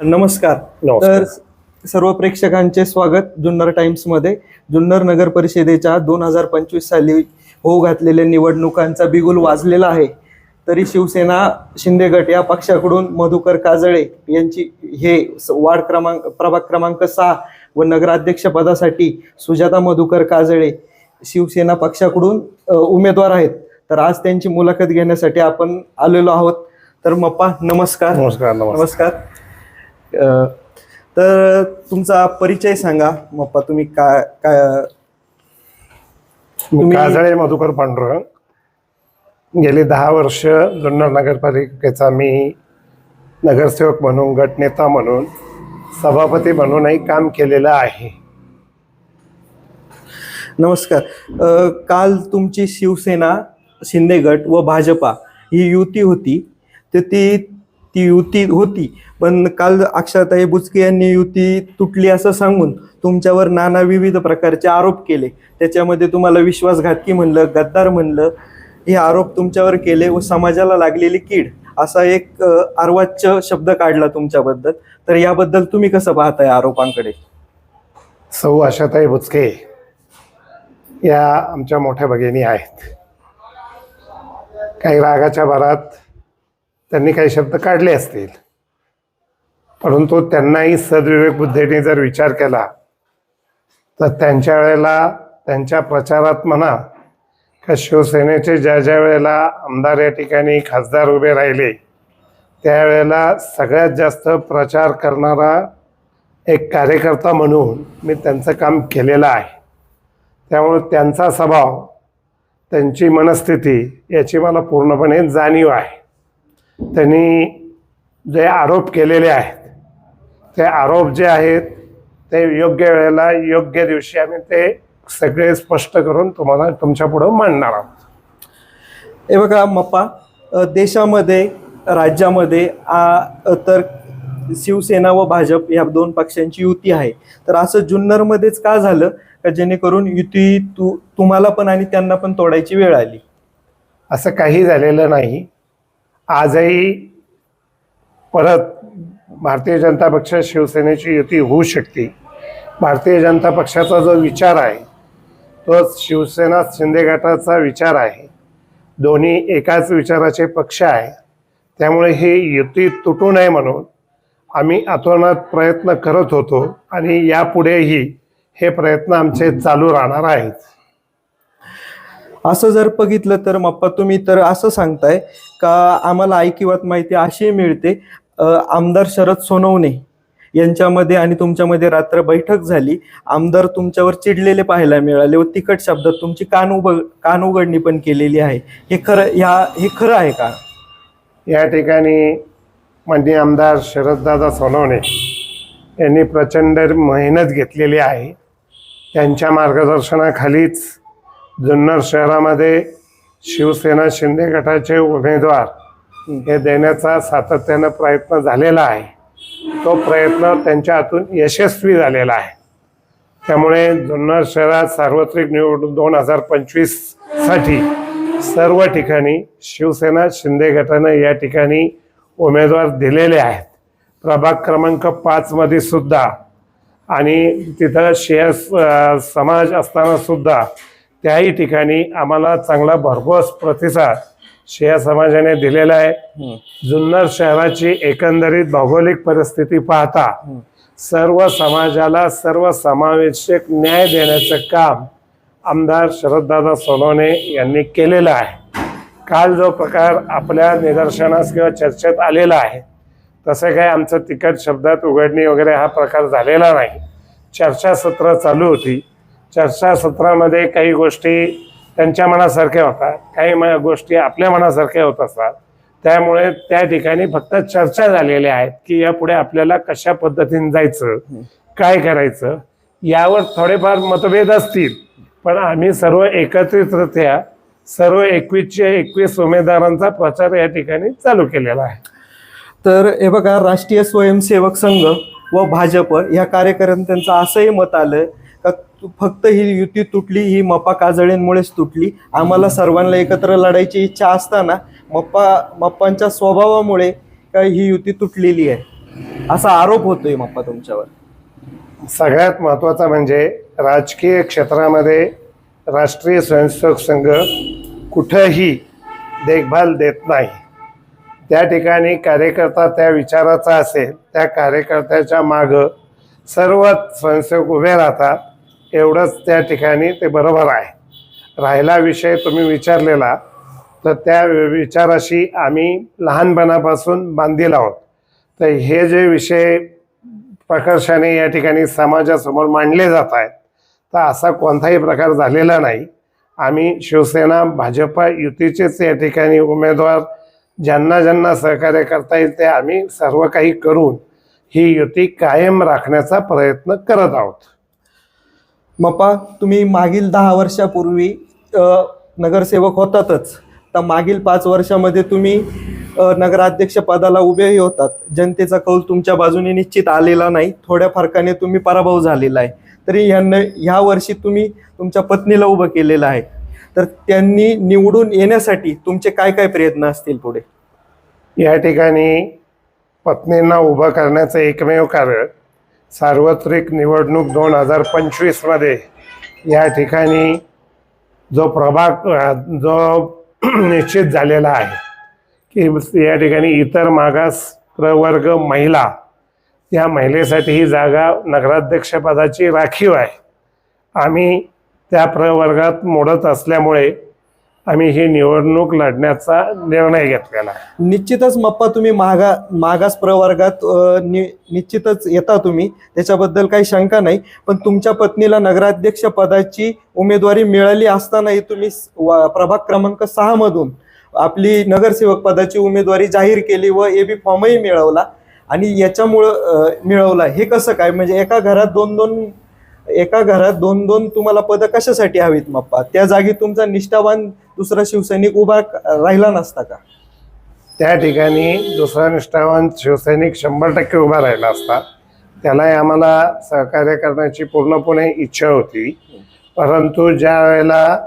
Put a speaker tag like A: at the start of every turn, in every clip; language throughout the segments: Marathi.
A: नमस्कार.
B: नमस्कार.
A: तर सर्व प्रेक्षकांचे स्वागत जुन्नर टाइम्समध्ये. जुन्नर नगर परिषदेच्या दोन हजार पंचवीस साली होऊ घातलेल्या निवडणुकांचा बिगुल वाजलेला आहे. तरी शिवसेना शिंदे गट या पक्षाकडून मधुकर काजळे यांची हे स- वार्ड क्रमांक प्रभाग क्रमांक सहा व नगराध्यक्ष पदासाठी सुजाता मधुकर काजळे शिवसेना पक्षाकडून अ, उमेदवार आहेत. तर आज त्यांची मुलाखत घेण्यासाठी आपण आलेलो आहोत. तर मप्पा नमस्कार.
B: नमस्कार नमस्कार.
A: नमस्कार. तर तुमचा परिचय सांगा. मप्पा तुम्ही काय काय
B: काजळे मधुकर पांडुरंग गेली दहा वर्ष जुन्नर नगरपालिकेचा मी नगरसेवक म्हणून गटनेता म्हणून सभापती म्हणूनही काम केलेलं आहे.
A: नमस्कार. अ, काल तुमची शिवसेना शिंदे गट व भाजपा ही युती होती. तर ती ती युती होती. पण काल अक्षरताई बुचके यांनी युती तुटली असं सांगून तुमच्यावर नाना विविध प्रकारचे आरोप केले. त्याच्यामध्ये तुम्हाला विश्वासघातकी म्हणलं गद्दार म्हणलं हे आरोप तुमच्यावर केले व समाजाला लागलेली कीड असा एक अर्वाच्य शब्द काढला तुमच्याबद्दल. तर याबद्दल तुम्ही कसं पाहताय आरोपांकडे?
B: सौ आशाताई बुचके या आमच्या मोठ्या भगिनी आहेत. काही रागाच्या भरात त्यांनी काही शब्द काढले असतील. परंतु त्यांनाही सद्विवेक बुद्धीने जर विचार केला तर त्यांच्या वेळेला त्यांच्या प्रचारात म्हणा का शिवसेनेचे ज्या ज्या वेळेला आमदार या ठिकाणी खासदार उभे राहिले त्यावेळेला सगळ्यात जास्त प्रचार करणारा एक कार्यकर्ता म्हणून मी त्यांचं काम केलेलं आहे. त्यामुळे त्यांचा स्वभाव त्यांची मनस्थिती याची मला पूर्णपणे जाणीव आहे. त्यांनी जे आरोप केलेले आहेत ते आरोप जे आहेत ते योग्य वेळेला योग्य दिवशी आम्ही ते सगळे स्पष्ट करून तुम्हाला तुमच्या पुढं मांडणार आहोत.
A: हे बघा मप्पा देशामध्ये राज्यामध्ये तर शिवसेना व भाजप या दोन पक्षांची युती आहे. तर असं जुन्नरमध्येच का झालं? का जेणेकरून युती तू तुम्हाला पण आणि त्यांना पण तोडायची वेळ आली?
B: असं काही झालेलं नाही. आजही परत भारतीय जनता पक्ष शिवसेनेची युती होऊ शकते. भारतीय जनता पक्षाचा जो विचार आहे तो शिवसेना शिंदे गटाचा विचार आहे. दोन्ही एकाच विचाराचे पक्ष आहे. त्यामुळे ही युती तुटू नये म्हणून आम्ही अतोनात प्रयत्न करत होतो आणि यापुढेही हे प्रयत्न आमचे चालू राहणार आहेत.
A: असं जर बघितलं तर मप्पा तुम्ही तर असं सांगताय का आम्हाला ऐकिवात माहिती अशी मिळते. आमदार शरद सोनवणे यांच्यामध्ये आणि तुमच्यामध्ये रात्र बैठक झाली. आमदार तुमच्यावर चिडलेले पाहायला मिळाले व तिखट शब्दात तुमची कान उब कान उघडणी पण केलेली आहे. हे खरं ह्या हे खरं आहे का?
B: या ठिकाणी माननीय आमदार शरददादा सोनवणे यांनी प्रचंड मेहनत घेतलेली आहे. त्यांच्या मार्गदर्शनाखालीच जुन्नर शहरामध्ये शिवसेना शिंदे गटाचे उमेदवार हे देण्याचा सातत्यानं प्रयत्न झालेला आहे. तो प्रयत्न त्यांच्या हातून यशस्वी झालेला आहे. त्यामुळे जुन्नर शहरात सार्वत्रिक निवडणूक दोन हजार पंचवीससाठी सर्व ठिकाणी शिवसेना शिंदे गटानं या ठिकाणी उमेदवार दिलेले आहेत. प्रभाग क्रमांक पाचमध्ये सुद्धा आणि तिथं शेअर समाज असताना सुद्धा त्याही ठिकाणी आम्हाला चांगला भरघोस प्रतिसाद शेया समाजाने दिलेला आहे. जुन्नर शहराची एकंदरीत भौगोलिक परिस्थिती पाहता सर्व समाजाला सर्व समावेशक न्याय देण्याचं काम आमदार शरददादा सोनवणे यांनी केलेलं आहे. काल जो प्रकार आपल्या निदर्शनास किंवा चर्चेत आलेला आहे तसं काय आमचं तिकट शब्दात उघडणी वगैरे हा प्रकार झालेला नाही. चर्चासत्र चालू होती. चर्चासत्रामध्ये काही गोष्टी त्यांच्या मनासारख्या होतात काही गोष्टी आपल्या मनासारख्या होत असतात. त्यामुळे त्या ठिकाणी फक्त चर्चा झालेल्या आहेत की यापुढे आपल्याला कशा पद्धतीने जायचं काय करायचं यावर थोडेफार मतभेद असतील. पण आम्ही सर्व एकत्रितरित्या सर्व एकवीसचे एकवीस उमेदवारांचा प्रचार या ठिकाणी चालू केलेला आहे.
A: तर हे बघा राष्ट्रीय स्वयंसेवक संघ व भाजप या कार्यकर्त्यांचं असंही मत आलं फक्त ही युती तुटली ही मप्पा काजळेंमुळेच तुटली. आम्हाला सर्वांना एकत्र लढायची इच्छा असताना मप्पा मप्पांच्या स्वभावामुळे का ही युती तुटलेली आहे? असा आरोप होतोय मप्पा तुमच्यावर.
B: सगळ्यात महत्त्वाचा म्हणजे राजकीय क्षेत्रामध्ये राष्ट्रीय स्वयंसेवक संघ कुठंही देखभाल देत नाही. त्या ठिकाणी कार्यकर्ता त्या विचाराचा असेल त्या कार्यकर्त्याच्या मागं सर्व स्वयंसेवक उभे राहतात. एवढंच त्या ठिकाणी ते बरोबर आहे. राहिला विषय तुम्ही विचारलेला तर त्या विचाराशी आम्ही लहानपणापासून बांधील आहोत. तर हे जे विषय प्रकर्षाने या ठिकाणी समाजासमोर मांडले जात आहेत तर असा कोणताही प्रकार झालेला नाही. आम्ही शिवसेना भाजपा युतीचेच या ठिकाणी उमेदवार ज्यांना ज्यांना सहकार्य करता येईल ते आम्ही सर्व काही करून ही युती कायम राखण्याचा प्रयत्न करत आहोत.
A: मप्पा तुम्ही मागील दहा वर्षापूर्वी नगरसेवक होतातच. तर मागील पाच वर्षामध्ये तुम्ही नगराध्यक्ष पदाला उभेही होतात. जनतेचा कौल तुमच्या बाजूने निश्चित आलेला नाही. थोड्या फरकाने तुम्ही पराभव झालेला आहे. तरी यांना ह्या वर्षी तुम्ही तुमच्या पत्नीला उभं केलेलं आहे. तर त्यांनी निवडून येण्यासाठी तुमचे काय काय प्रयत्न असतील पुढे?
B: या ठिकाणी पत्नींना उभं करण्याचं एकमेव कारण सार्वत्रिक निवडणूक दोन हजार पंचवीसमध्ये या ठिकाणी जो प्रभाग जो निश्चित झालेला आहे की या ठिकाणी इतर मागास प्रवर्ग महिला या महिलेसाठी ही जागा नगराध्यक्षपदाची राखीव आहे. आम्ही त्या प्रवर्गात मोडत असल्यामुळे आम्ही ही निवडणूक लढण्याचा निर्णय घेतलेला आहे.
A: निश्चितच मप्पा तुम्ही मागा मागास प्रवर्गात अ, नि निश्चितच येता तुम्ही. त्याच्याबद्दल काही शंका नाही. पण तुमच्या पत्नीला नगराध्यक्ष पदाची उमेदवारी मिळाली असतानाही तुम्ही स- वा- प्रभाग क्रमांक सहा मधून आपली नगरसेवक पदाची उमेदवारी जाहीर केली व ए बी फॉर्मही मिळवला. आणि याच्यामुळं अ, मिळवला. हे कसं काय? म्हणजे एका घरात दोन दोन एका घरात दोन दोन तुम्हाला पदं कशासाठी हवीत मप्पा? त्या जागी तुमचा निष्ठावान दुसरा शिवसैनिक उभा क- राहिला नसता का?
B: त्या ठिकाणी दुसरा निष्ठावान शिवसैनिक शंभर टक्के उभा राहिला असता. त्यालाही आम्हाला सहकार्य करण्याची पूर्णपणे इच्छा होती. परंतु ज्या वेळेला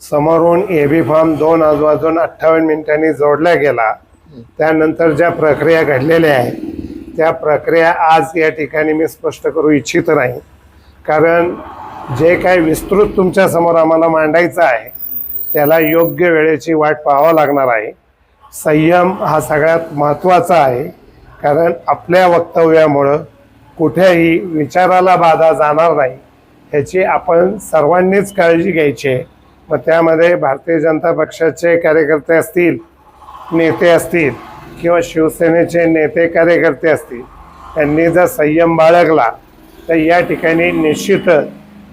B: समोरून ए बी फॉर्म दोन वाजून अठ्ठावन्न मिनिटांनी जोडला गेला त्यानंतर ज्या प्रक्रिया घडलेल्या आहेत त्या प्रक्रिया आज या ठिकाणी मी स्पष्ट करू इच्छित नाही. कारण जे काही विस्तृत तुमच्यासमोर आम्हाला मांडायचं आहे त्याला योग्य वेळेची वाट पाहावं लागणार आहे. संयम हा सगळ्यात महत्त्वाचा आहे. कारण आपल्या वक्तव्यामुळं कुठेही विचाराला बाधा जाणार नाही. ह्याची आपण सर्वांनीच काळजी घ्यायची आहे. मग त्यामध्ये भारतीय जनता पक्षाचे कार्यकर्ते असतील नेते असतील किंवा शिवसेनेचे नेते कार्यकर्ते असतील त्यांनी जर संयम बाळगला तर या ठिकाणी निश्चितच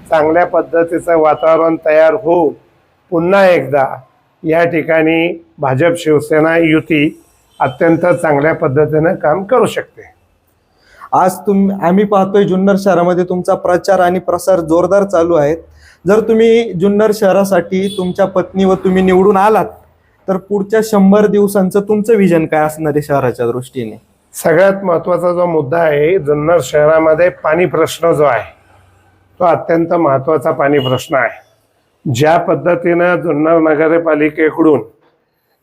B: चांगल्या पद्धतीचं वातावरण तयार होऊन पुन्हा एकदा या ठिकाणी भाजप शिवसेना युती अत्यंत चांगल्या पद्धतीनं काम करू शकते.
A: आज तुम आम्ही पाहतोय जुन्नर शहरामध्ये तुमचा प्रचार आणि प्रसार जोरदार चालू आहेत. जर तुम्ही जुन्नर शहरासाठी तुमच्या पत्नी व तुम्ही निवडून आलात तर पुढच्या शंभर दिवसांचं तुमचं विजन काय असणार आहे शहराच्या दृष्टीने?
B: सगळ्यात महत्त्वाचा जो मुद्दा आहे जुन्नर शहरामध्ये पाणी प्रश्न जो आहे तो अत्यंत महत्त्वाचा पाणी प्रश्न आहे. ज्या पद्धतीनं जुन्नर नगरपालिकेकडून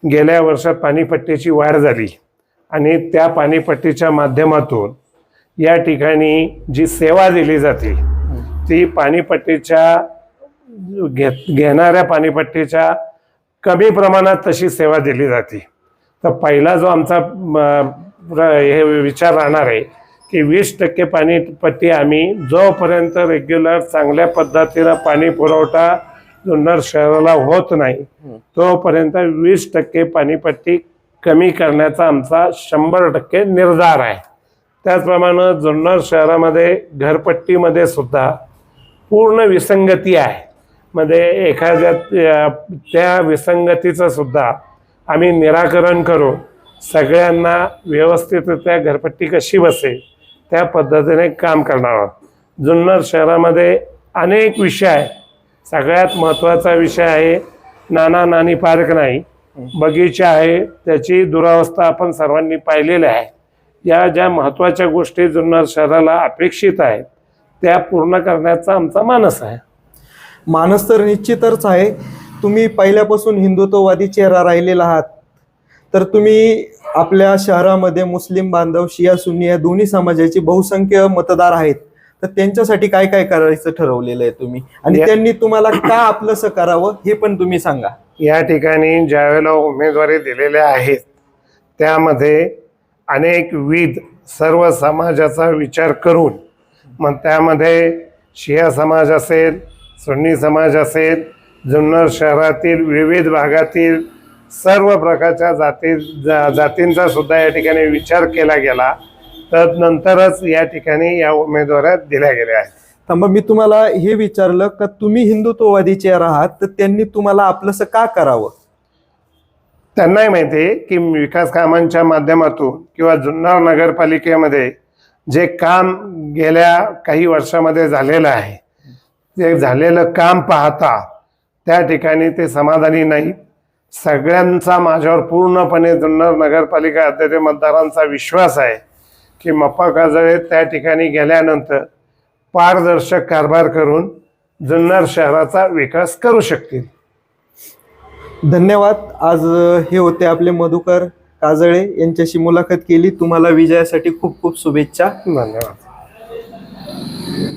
B: गेल्या वर्षात पाणीपट्टीची वाढ झाली आणि त्या पाणीपट्टीच्या माध्यमातून या ठिकाणी जी सेवा दिली जाते ती पाणीपट्टीच्या घेत घेणाऱ्या पाणीपट्टीच्या कमी प्रमाणात तशी सेवा दिली जाते. तर पहिला जो आमचा म, हे विचार राहणार आहे की वीस टक्के पाणीपट्टी आम्ही जोपर्यंत रेग्युलर चांगल्या पद्धतीनं पाणी पुरवठा जुन्नर शहराला होत नाही तोपर्यंत वीस टक्के पाणीपट्टी कमी करण्याचा आमचा शंभर टक्के निर्धार आहे. त्याचप्रमाणे जुन्नर शहरामध्ये घरपट्टीमध्ये सुद्धा पूर्ण विसंगती आहे. मध्ये एखाद्या त्या- विसंगतीचं सुद्धा आम्ही निराकरण करून सगळ्यांना व्यवस्थितरित्या घरपट्टी कशी बसेल त्या पद्धतीने काम करणार आहोत. जुन्नर शहरामध्ये अनेक विषय आहे सगळ्यात महत्त्वाचा विषय आहे नाना नानी पार्क नाही. बगीचा आहे त्याची दुरावस्था आपण सर्वांनी पाहिलेली आहे. या ज्या महत्त्वाच्या गोष्टी जुन्नर शहराला अपेक्षित आहेत त्या पूर्ण करण्याचा आमचा मानस आहे.
A: मानस तर निश्चितच आहे. तुम्ही पहिल्यापासून हिंदुत्ववादी चेहरा राहिलेला आहात. तर तुम्ही आपल्या शहरामध्ये मुस्लिम बांधव शिया सुन्नी या दोन्ही समाजाचे बहुसंख्य मतदार आहेत. तर त्यांच्यासाठी काय काय करायचं ठरवलेलं आहे तुम्ही? आणि
B: या-
A: त्यांनी तुम्हाला का आपलंसं करावं हे पण तुम्ही सांगा.
B: या ठिकाणी ज्यावेळेला उमेदवारी दिलेल्या आहेत त्यामध्ये अनेक विध सर्व समाजाचा विचार करून मग त्यामध्ये शिया समाज असेल सुन्नी समाज असेल जुन्नर शहरातील विविध भागातील सर्व प्रकारच्या जाती जा जातींचा सुद्धा या ठिकाणी विचार केला गेला. तदनंतरच या ठिकाणी या उमेदवाऱ्या दिल्या गेल्या आहेत.
A: तर मग मी तुम्हाला हे विचारलं का तुम्ही हिंदुत्ववादीचे आहात तर त्यांनी तुम्हाला आपलंसं का करावं?
B: त्यांनाही माहिती आहे की विकास कामांच्या माध्यमातून किंवा जुन्नर नगरपालिकेमध्ये जे काम गेल्या काही वर्षामध्ये झालेलं आहे ते झालेलं काम पाहता त्या ठिकाणी ते समाधानी नाहीत. सगळ्यांचा माझ्यावर पूर्णपणे जुन्नर नगरपालिका अध्यक्ष मतदारांचा विश्वास आहे की मप्पा काजळे त्या ठिकाणी गेल्यानंतर पारदर्शक कारभार करून जुन्नर शहराचा विकास करू शकतील.
A: धन्यवाद. आज हे होते आपले मधुकर काजळे यांच्याशी मुलाखत केली. तुम्हाला विजयासाठी खूप खूप शुभेच्छा.
B: धन्यवाद.